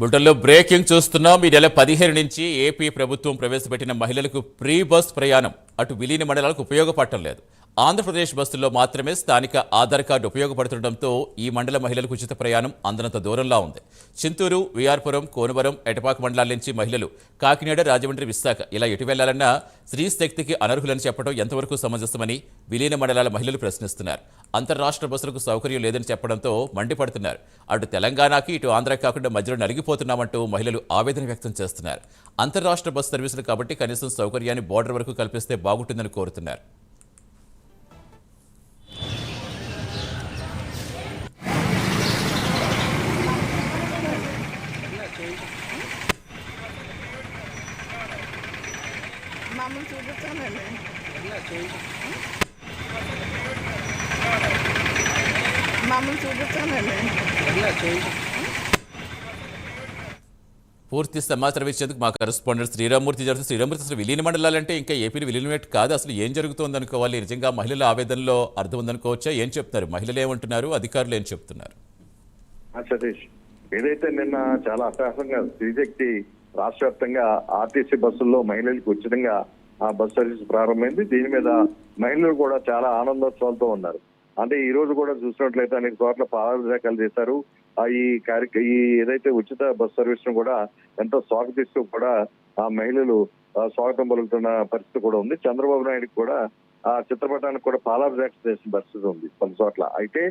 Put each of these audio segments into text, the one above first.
బులెటిన్లో బ్రేకింగ్ చూస్తున్నాం. ఈ నెల పదిహేను నుంచి ఏపీ ప్రభుత్వం ప్రవేశపెట్టిన మహిళలకు ప్రీ బస్ ప్రయాణం. అటు విలీన మండలాలకు ఉపయోగపడటం లేదు. ఆంధ్రప్రదేశ్ బస్సుల్లో మాత్రమే స్థానిక ఆధార్ కార్డు ఉపయోగపడుతుండటంతో ఈ మండల మహిళలకు ఉచిత ప్రయాణం అందనంత దూరంలా ఉంది. చింతూరు విఆర్పురం కోనవరం ఎటపాక మండలాల నుంచి మహిళలు కాకినాడ రాజమండ్రి విశాఖ ఇలా ఎటు వెళ్ళాలన్నా స్త్రీ శక్తికి అనర్హులని చెప్పడం ఎంతవరకు సమంజసమని విలీన మండలాల మహిళలు ప్రశ్నిస్తున్నారు. అంతర్రాష్ట్ర బస్సులకు సౌకర్యం లేదని చెప్పడంతో మండిపడుతున్నారు. అటు తెలంగాణకి ఇటు ఆంధ్ర కాకుండా మధ్యలో నలిగిపోతున్నామంటూ మహిళలు ఆవేదన వ్యక్తం చేస్తున్నారు. అంతర్రాష్ట్ర బస్సు సర్వీసులు కాబట్టి కనీసం సౌకర్యాన్ని బోర్డర్ వరకు కల్పిస్తే బాగుంటుందని కోరుతున్నారు. మమ్మల్ని చూపించానండి మమ్మల్ని పూర్తి సమాచారం ఇచ్చేందుకు మా కరెస్పాండెంట్ శ్రీరామూర్తి జరుగుతుంది. శ్రీరామూర్తి అసలు విలీన మండలాలంటే ఇంకా ఏపీని విలీనమేట్ కాదు. అసలు ఏం జరుగుతోంది అనుకోవాలి? నిజంగా మహిళల ఆవేదనలో అర్థం ఉందనుకోవచ్చా? ఏం చెప్తున్నారు? మహిళలు ఏమంటున్నారు? అధికారులు ఏం చెప్తున్నారు? ఆ సతీష్ ఏదైతే నిన్న చాలా అట్టహాసంగా శ్రీశక్తి రాష్ట్ర వ్యాప్తంగా ఆర్టీసీ బస్సుల్లో మహిళలకు ఉచితంగా ఆ బస్ సర్వీస్ ప్రారంభమైంది. దీని మీద మహిళలు కూడా చాలా ఆనందోత్సవాలతో ఉన్నారు. అంటే ఈ రోజు కూడా చూసినట్లయితే అనేక చోట్ల పాదయాత్రలు చేశారు. ఆ ఈ కార్యక్రమ ఈ ఏదైతే ఉచిత బస్ సర్వీస్ను కూడా ఎంతో స్వాగతిస్తూ కూడా ఆ మహిళలు స్వాగతం పలుకుతున్న పరిస్థితి కూడా ఉంది. చంద్రబాబు నాయుడుకి కూడా ఆ చిత్రపటానికి కూడా పాలాభిషేకం చేసిన పరిస్థితి ఉంది కొన్ని చోట్ల. అయితే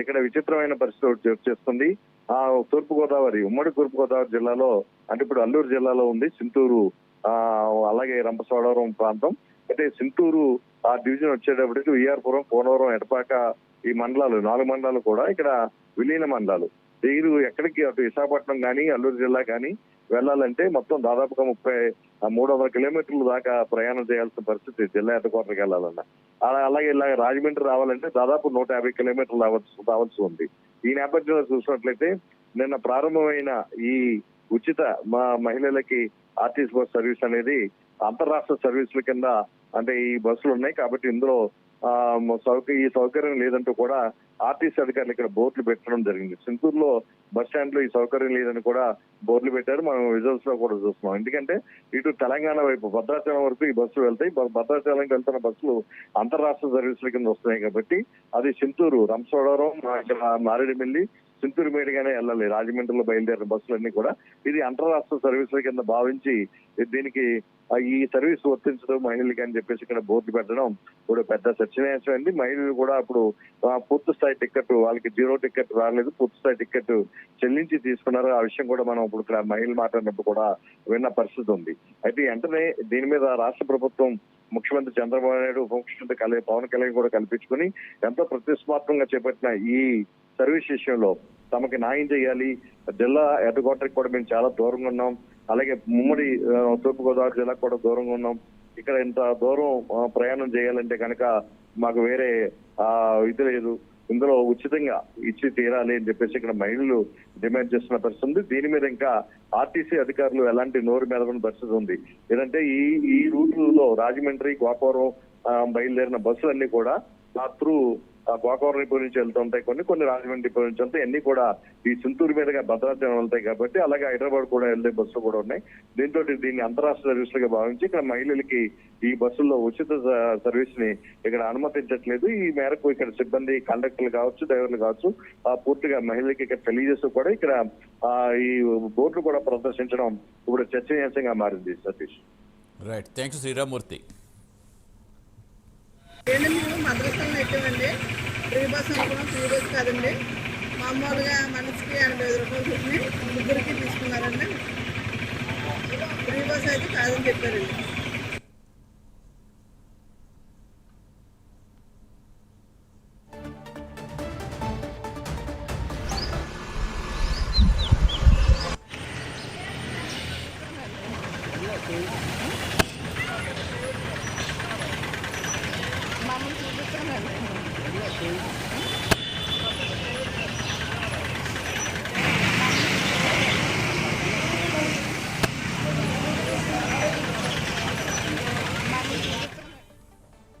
ఇక్కడ విచిత్రమైన పరిస్థితి చేస్తుంది. ఆ తూర్పు గోదావరి ఉమ్మడి తూర్పు గోదావరి జిల్లాలో అంటే ఇప్పుడు అల్లూరు జిల్లాలో ఉంది. చింతూరు ఆ అలాగే రంపచోడవరం ప్రాంతం. అంటే చింతూరు ఆ డివిజన్ వచ్చేటప్పటికి విఆర్పురం కోనవరం ఎడపాక ఈ మండలాలు నాలుగు మండలాలు కూడా ఇక్కడ విలీన మండలాలు. వీరు ఎక్కడికి అటు విశాఖపట్నం కానీ అల్లూరు జిల్లా కానీ వెళ్ళాలంటే మొత్తం దాదాపుగా ముప్పై మూడు వందల కిలోమీటర్ల దాకా ప్రయాణం చేయాల్సిన పరిస్థితి జిల్లా హెడ్ వెళ్ళాలన్నా. అలా అలాగే ఇలా రాజమండ్రి రావాలంటే దాదాపు నూట యాభై కిలోమీటర్లు రావచ్చు రావాల్సి ఉంది. ఈ నేపథ్యంలో చూసినట్లయితే నిన్న ప్రారంభమైన ఈ ఉచిత మా మహిళలకి ఆర్టీసీ బస్ సర్వీస్ అనేది అంతరాష్ట్ర సర్వీసుల కింద అంటే ఈ బస్సులు ఉన్నాయి కాబట్టి ఇందులో ఆ సౌకర్య ఈ సౌకర్యం లేదంటూ కూడా ఆర్టీసీ అధికారులు ఇక్కడ బోర్డులు పెట్టడం జరిగింది. సింతూరులో బస్ స్టాండ్లో ఈ సౌకర్యం లేదని కూడా బోర్డులు పెట్టారు. మనం రిజల్ట్స్లో కూడా చూస్తున్నాం. ఎందుకంటే ఇటు తెలంగాణ వైపు భద్రాచలం వరకు ఈ బస్సులు వెళ్తాయి. భద్రాచలంకి వెళ్తున్న బస్సులు అంతరాష్ట్ర సర్వీసుల కింద వస్తున్నాయి కాబట్టి అది సింతూరు రంసోడవరం ఇక్కడ మారేడుమిల్లి చింతూరు మీదుగానే వెళ్ళాలి. రాజమండ్రిలో బయలుదేరిన బస్సులన్నీ కూడా ఇది అంతరాష్ట్ర సర్వీసుల కింద భావించి దీనికి ఈ సర్వీస్ వర్తించడం మహిళలకి అని చెప్పేసి ఇక్కడ బోర్డు పెట్టడం ఇప్పుడు పెద్ద చర్చనీయాంశం అండి. మహిళలు కూడా అప్పుడు పూర్తి స్థాయి టికెట్ వాళ్ళకి జీరో టికెట్ రాలేదు. పూర్తి స్థాయి టికెట్ చెల్లించి తీసుకున్నారు. ఆ విషయం కూడా మనం ఇప్పుడు ఇక్కడ మహిళలు మాట్లాడినప్పుడు కూడా విన్న పరిస్థితి ఉంది. అయితే వెంటనే దీని మీద రాష్ట్ర ప్రభుత్వం ముఖ్యమంత్రి చంద్రబాబు నాయుడు ఉప ముఖ్యమంత్రి కళ్యాణ్ పవన్ కళ్యాణ్ కూడా కల్పించుకుని ఎంతో ప్రతిష్టాత్మకంగా చేపట్టిన ఈ సర్వీస్ విషయంలో తమకి న్యాయం చేయాలి. జిల్లా హెడ్ కూడా మేము చాలా దూరంగా ఉన్నాం. అలాగే ముమ్మడి తూర్పుగోదావరి తూర్పు గోదావరి జిల్లాకు కూడా దూరంగా ఉన్నాం. ఇక్కడ ఇంత దూరం ప్రయాణం చేయాలంటే కనుక మాకు వేరే ఇది లేదు. ఇందులో ఉచితంగా ఇచ్చి తీరాలి అని చెప్పేసి ఇక్కడ మహిళలు డిమాండ్ చేస్తున్న పరిస్థితి ఉంది. దీని మీద ఇంకా ఆర్టీసీ అధికారులు ఎలాంటి నోరు మెదవని పరిస్థితి ఉంది. ఏదంటే ఈ ఈ రూట్లో రాజమండ్రి గోపవరం ఆ, బయలుదేరిన బస్సులన్నీ కూడా త్రూ గోకవరం డిపో నుంచి వెళ్తూ ఉంటాయి కొన్ని కొన్ని రాజమండ్రి డిపో నుంచి వెళ్తాయి అన్ని కూడా ఈ చింతూరు మీదుగా భద్రాచలం వెళ్తాయి కాబట్టి అలాగే హైదరాబాద్ కూడా వెళ్తే బస్సులు కూడా ఉన్నాయి. దీంతో దీన్ని అంతరాష్ట్ర సర్వీసులుగా భావించి ఇక్కడ మహిళలకి ఈ బస్సుల్లో ఉచిత సర్వీస్ని ఇక్కడ అనుమతించట్లేదు. ఈ మేరకు ఇక్కడ సిబ్బంది కండక్టర్లు కావచ్చు డ్రైవర్లు కావచ్చు ఆ పూర్తిగా మహిళలకి ఇక్కడ తెలియజేస్తూ కూడా ఇక్కడ ఆ ఈ బోర్డులు కూడా ప్రదర్శించడం ఇప్పుడు చర్చనీయాంశంగా మారింది సతీష్. Right thanks Sriramamurthy. ఏంటి మేము మద్రసాలను ఎక్కామండి ఫ్రీ బస్ అనుకున్నాం ఫ్రీ బస్ కాదండి. మామూలుగా మనిషికి ఎనభై ఐదు రూపాయలు చొప్పున ముగ్గురికి తీసుకున్నారండి. ఫ్రీ బస్ అయితే కాదని చెప్పారండి. మమ్మల్ని মামুন